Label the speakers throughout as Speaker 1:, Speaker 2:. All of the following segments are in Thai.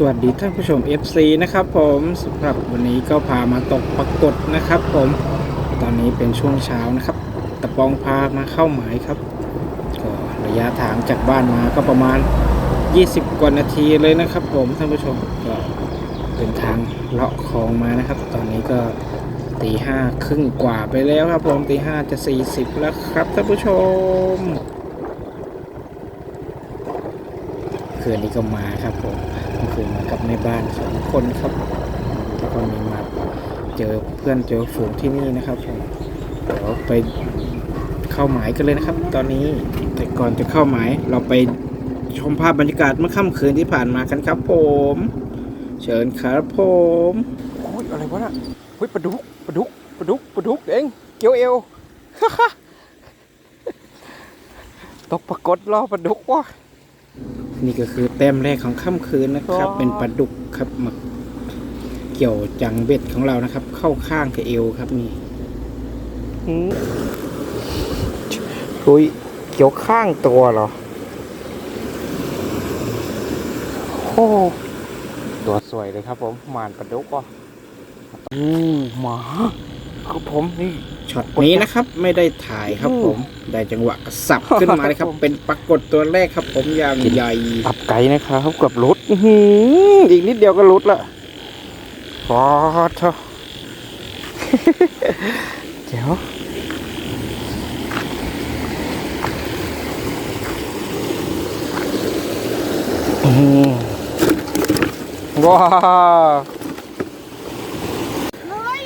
Speaker 1: สวัสดีท่านผู้ชม FC นะครับผมสำหรับวันนี้ก็พามาตกปรากฏนะครับผมตอนนี้เป็นช่วงเช้านะครับ ตะปองพามาเข้าหมายครับก็ระยะทางจากบ้านมาก็ประมาณ 20 กว่านาทีเลยนะครับ ผมท่านผู้ชมก็เป็นทางเลาะคลองมานะครับ ตอนนี้ก็ตีห้าครึ่งกว่าไปแล้วครับผมตีห้าจะ 40 แล้วครับท่านผู้ชม คืนนี้ก็มาครับผมเมื่อคืนมากับแม่บ้านสองคนครับแล้วก็มีมาเจอเพื่อนเจอฝูงที่นี่นะครับผมเดี๋ยวไปเข้าหมายกันเลยนะครับ ตอนนี้แต่ก่อนจะเข้าหมายเราไปชมภาพบรรยากาศเมื่อค่ำคืนที่ผ่านมากันครับ ผม เชิญครับผม
Speaker 2: โอ้ยอะไรวะน่ะเฮ้ยปลาดุกปลาดุกปลาดุกปลาดุกเองเกี่ยวเอวตกปรากฏรอปลาดุกวะ
Speaker 1: นี่ก็คือแต้มแรกของค่ำคืนนะครับ
Speaker 2: อ๋อ
Speaker 1: เป็นปลาดุกครับมาเกี่ยวจังเบ็ดของเรานะครับ เข้าข้างกับเอวครับนี่
Speaker 2: หุยเกี่ยวข้างตัวเหรอโอ้ตัวสวยเลยครับผมหมานปลาดุกวะอืมหมาคือผมนี่
Speaker 1: ช็อตนี้นะครับ ไม่ได้ถ่ายครับ
Speaker 2: อืม
Speaker 1: ผมได้จังหวะสับขึ้นมาเลยครับ
Speaker 2: ผม
Speaker 1: เป็นปรากฏตัวแรกครับ ผมอย่างใหญ่
Speaker 2: ตับไก่นะครับเกับรุดอื้อหืออีกนิดเดียวก็รุดละพอเถอะเดี๋ยวอื้อหือว้าวเฮ้ย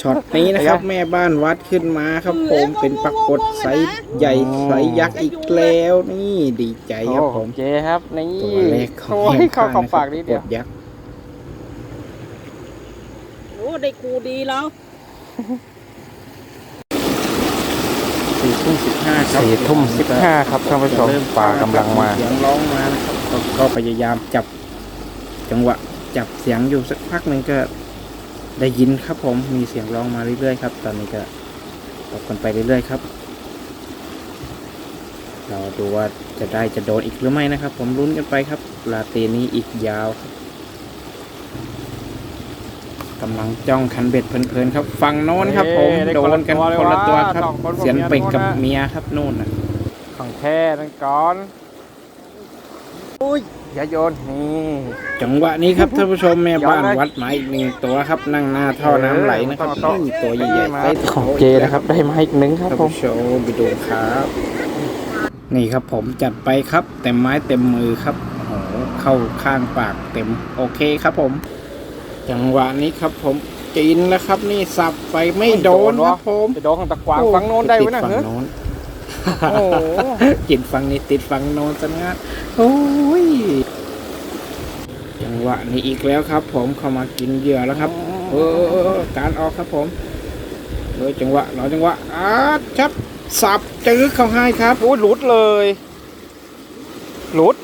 Speaker 1: ช็อตนี้นะค
Speaker 2: ครั
Speaker 1: รับ
Speaker 2: บ
Speaker 1: แม่บ้านวัดขึ้นมาครับผมเป็นปรากฏไซส์ใหญ่ไซส์ยักษ์อีกแล้วนี่ดีใจครับผม
Speaker 2: โอเคครับนี่
Speaker 1: ตัวแรกของ
Speaker 2: โอ้ย
Speaker 1: แห่ง
Speaker 2: เข้า
Speaker 1: ข้าง
Speaker 2: เข้า
Speaker 1: นะครับ
Speaker 2: ปากนิดเดียว
Speaker 1: กดยักษ์
Speaker 3: โอ้ได้กูดีแล้ว
Speaker 1: สี่ทุ่มสิบห้าครับ
Speaker 2: สี่ทุ่มสิบห้าครับท่านผู้ชม
Speaker 1: เริ่ม
Speaker 2: ปลากำลังมา
Speaker 1: เสียงร้องมานะครับก็ก็พยายามจับจังหวะจับเสียงอยู่สักพักหนึ่งก็ ได้ยินครับผมมีเสียงร้องมาเรื่อยๆครับ ตอนนี้ก็ตบกันไปเรื่อยๆครับ เราดูว่าจะได้จะโดนอีกหรือไม่นะครับ ผมลุ้นกันไปครับลาเตนี้อีกยาวครับกำลังจ้องคันเบ็ดเพลินๆครับฝั่งโน้นครับ ผม
Speaker 2: เอ้ยได้
Speaker 1: โดนกัน
Speaker 2: คนละตัวเลย
Speaker 1: คนละตัว
Speaker 2: ว่ะ
Speaker 1: ครับ
Speaker 2: สองคนผม
Speaker 1: เสียนเป็ดกับ
Speaker 2: เมี
Speaker 1: เมี
Speaker 2: ย
Speaker 1: ย
Speaker 2: โน้นน่ะ
Speaker 1: ครับโน่นนะ
Speaker 2: ของแท้นั่นก่อนอุ้ย อย่าโยนนี่
Speaker 1: จังหวะนี้ครับท่านผู้ชมแม่บ้าน
Speaker 2: ย้อนเลย
Speaker 1: วัดหมายอีกหนึ่งตัวครับนั่งหน้าท่อน้ำไหลนะครับ
Speaker 2: ต่อต่อ
Speaker 1: นี่ตัวใหญ่ๆไซส์
Speaker 2: ของเจนะครับ ได้มาอีกหนึ่งครับ
Speaker 1: ท่าน
Speaker 2: ผม
Speaker 1: ผู้ชมไปดูครับ นี่ครับผมจัดไปครับเต็มไม้เต็มมือครับโอ้โหเข้าข้างปากเต็มโอเคครับผม จังหวะนี้ครับผมกินแล้วครับ นี่สับไปไม่โดนครับผม
Speaker 2: ไปโดนของตะกวางฟังโน้นได้ไว้นะ
Speaker 1: ติฝั่
Speaker 2: เฮ้
Speaker 1: ง
Speaker 2: ย
Speaker 1: โน้น
Speaker 2: โอ้โห
Speaker 1: กินฝั่งนี้ติดฝั่งโน้นซะงั้นโอ้ยจังหวะนี้อีกแล้วครับ ผมเข้ามากินเหยื่อแล้วครับเออการออกครับผมโดยจังหวะรอจังหวะอาชับสับจื้อเข้าให้ครับ
Speaker 2: โอ้ยหลุดเลยหลุด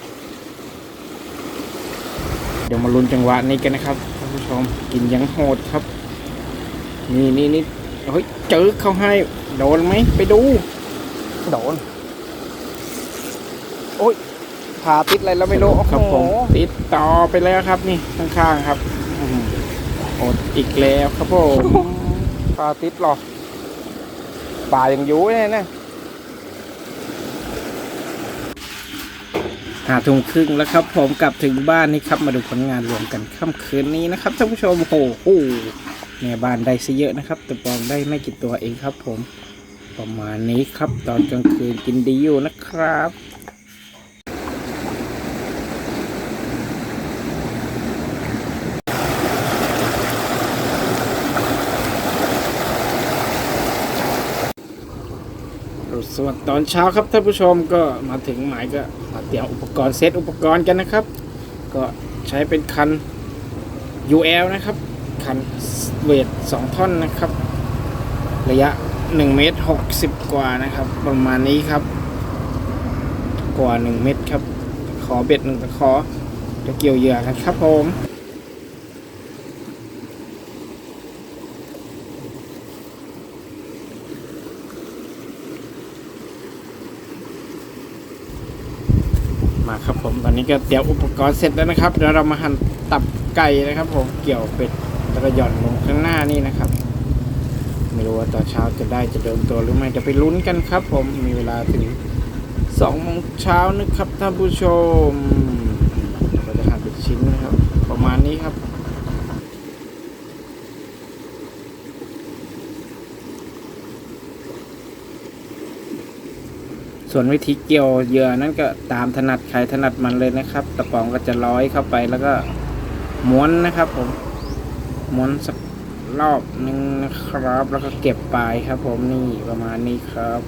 Speaker 1: เดี๋ยวมาลุ้นจังหวะนี้กันนะครับท่านผู้ชมกินอยังโหดครับ นี่นี่นี่เฮ้ยจื้อเข้าให้ โดนไหมไปดู
Speaker 2: โดน โอ้ยผ่าติดอะไรแล้วไม่รู้
Speaker 1: ครับผม
Speaker 2: โอ้โห
Speaker 1: ติดต่อไปแล้วครับนี่ข้างๆครับอืมอดอีกแล้วครับผม
Speaker 2: ผ่าติดหรอป่ายังอยู่แน่นะ
Speaker 1: ห้าทุ่มครึ่งแล้วครับ ผมกลับถึงบ้านนี่ครับ มาดูผลงานรวมกันค่ำคืนนี้นะครับท่านผู้ชมโอ้โหแม่บ้านได้ซะเยอะนะครับแต่ปองได้ไม่กี่ตัวเองครับ ผม ประมาณนี้ครับตอนกลางคืนกินดีอยู่นะครับส่วนตอนเช้าครับท่านผู้ชมก็มาถึงหมายก็มาเตรียมอุปกรณ์เซตอุปกรณ์กันนะครับ ก็ใช้เป็นคัน UL นะครับ คันเวท2ท่อนนะครับ ระยะ 1เมตร60 กว่านะครับ ประมาณนี้ครับ กว่า 1 เมตรครับ ขอเบ็ดหนึ่งตะขอจะเกี่ยวเหยื่อกันครับผมมาครับผมตอนนี้ก็เตรียมอุปกรณ์เสร็จแล้วนะครับเดี๋ยวเรามาหั่นตับไก่นะครับ ผมเกี่ยวเป็ดแล้วก็หย่อนลงข้างหน้านี่นะครับ ไม่รู้ว่าตอนเช้าจะได้จะเดิมตัวหรือไม่จะไปลุ้นกันครับผมมีเวลาถึงสองโมงเช้านะครับท่านผู้ชมเราจะหั่นเป็นชิ้นนะครับ ประมาณนี้ครับส่วนวิธีเกี่ยวเหยื่อนั่นก็ตามถนัดใครถนัดมันเลยนะครับ ตะปองก็จะร้อยเข้าไปแล้วก็ม้วนนะครับผมม้วนสัก รอบหนึ่งนะครับ แล้วก็เก็บปลายครับ ผมนี่ประมาณนี้ครับ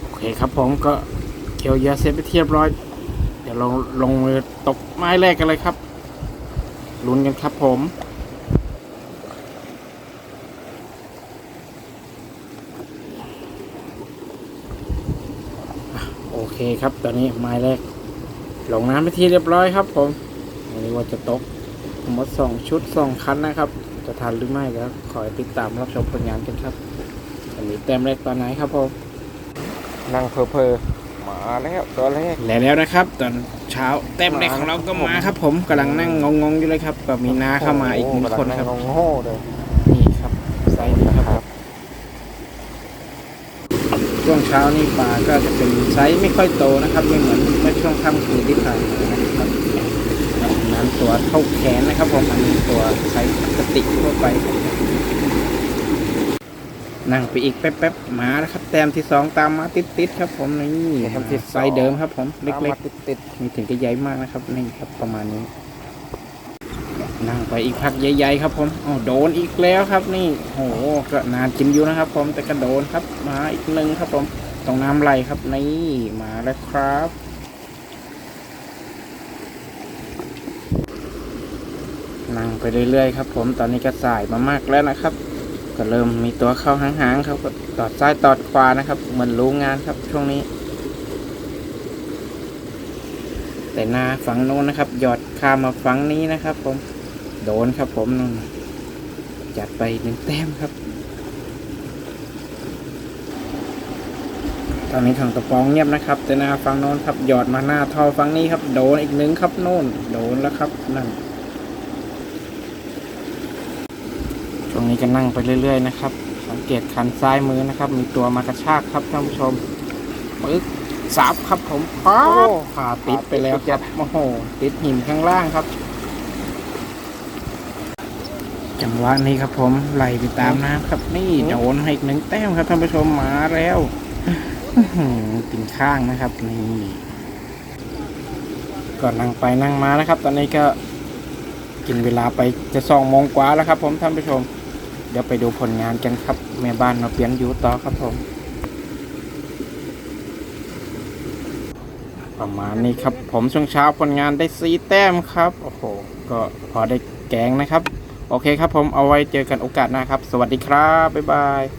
Speaker 1: โอเคครับผมก็เกี่ยวยื่อเสร็จไปเรียบร้อย เดี๋ยวเราลงมือตกไม้แรกกันเลยครับลุ้นกันครับผม อะโอ เคครับ ตอนนี้ไม้แรกลงน้ำไปที่เรียบร้อยครับ ผมวันนี้ว่าจะตกทั้งหมดสองชุดสองคันนะครับ จะทันหรือไม่ก็ขอให้ติดตามรับชมผลงานกันครับอันนี้แต้มแรกตอนไหนครับผม
Speaker 2: นั่งเพอเพอๆมาแล้วตัวแรก
Speaker 1: แล้วแล้วนะครับ ตอนเช้าแต้มแรกของเราก็มาครับ ผมกำลังนั่งงงๆอยู่เลยครับก็มีน้าเข้ามาอีกหนึ่งคนครับ
Speaker 2: โอ้โหกำลังนั่งโง่ๆเลย
Speaker 1: นี่ครับไซส์นี้ครับ ช่วงเช้านี่ปลาก็จะเป็นไซส์ไม่ค่อยโตนะครับไม่เหมือนเมื่อช่วงค่ำคืนที่ผ่านมานะครับน้ำตัวเท่าแขนนะครับผมอันนี้ตัวไซส์ปกติทั่วไปครับนั่งไปอีกแป๊บๆมาแล้วครับ แต้มที่สองตามมาติดๆครับผมนี่ครับไซส์เดิมครับผมเล็ก
Speaker 2: ติดติด
Speaker 1: ๆมีถึงจะใหญ่มากนะครับนี่ครับประมาณนี้ นั่งไปอีกพักใหญ่ๆครับผมอ๋อโดนอีกแล้วครับนี่โหก็นานกินอยู่นะครับ ผมแต่ก็โดนครับมาอีกหนึ่งครับผมตรงน้ำไหลครับนี่มาแล้วครับนั่งไปเรื่อยๆครับ ผมตอนนี้ก็สายมามากแล้วนะครับ ก็เริ่มมีตัวเข้าหางๆครับก็ตอดซ้ายตอดขวานะครับ เหมือนรู้งานครับช่วงนี้ แต่นาฝั่งโน้นนะครับ หยอดข้ามมาฝั่งนี้นะครับ ผม โดนครับผมนู่นจัดไปหนึ่งแต้มครับ ตอนนี้ทางตะปองเงียบนะครับ แต่หน้าฝั่งโน้นครับ หยอดมาหน้าท่อฝั่งนี้ครับ โดนอีกหนึ่งครับโน่น โดนแล้วครับนั่นช่วงนี้ก็นั่งไปเรื่อย ๆ นะครับ สังเกตคันซ้ายมือนะครับ มีตัวมากระชากครับท่านผู้ชมปึ๊กสับครับผมป๊าบผ่าติดไปแล้วครับโอ้โหติดหินข้างล่างครับ จังหวะนี้ครับผมไหลไปตามน้ำครับ นี่โดนให้อีกหนึ่งแต้มครับท่านผู้ชมมาแล้วติ่งข้างนะครับนี่ก่อนนั่งไปนั่งมานะครับ ตอนนี้ก็กินเวลาไปจะสองโมงกว่าแล้วครับ ผมท่านผู้ชม เดี๋ยวไปดูผลงานกันครับ แม่บ้านมาเปลี่ยนอยูต่อครับผม ประมาณนี้ครับ ผมช่วงเช้าผลงานได้สีแต้มครับโอ้โหก็พอได้แกงนะครับ โอเคครับผมเอาไว้เจอกันโอกาสหน้าครับ สวัสดีครับ บ๊ายบาย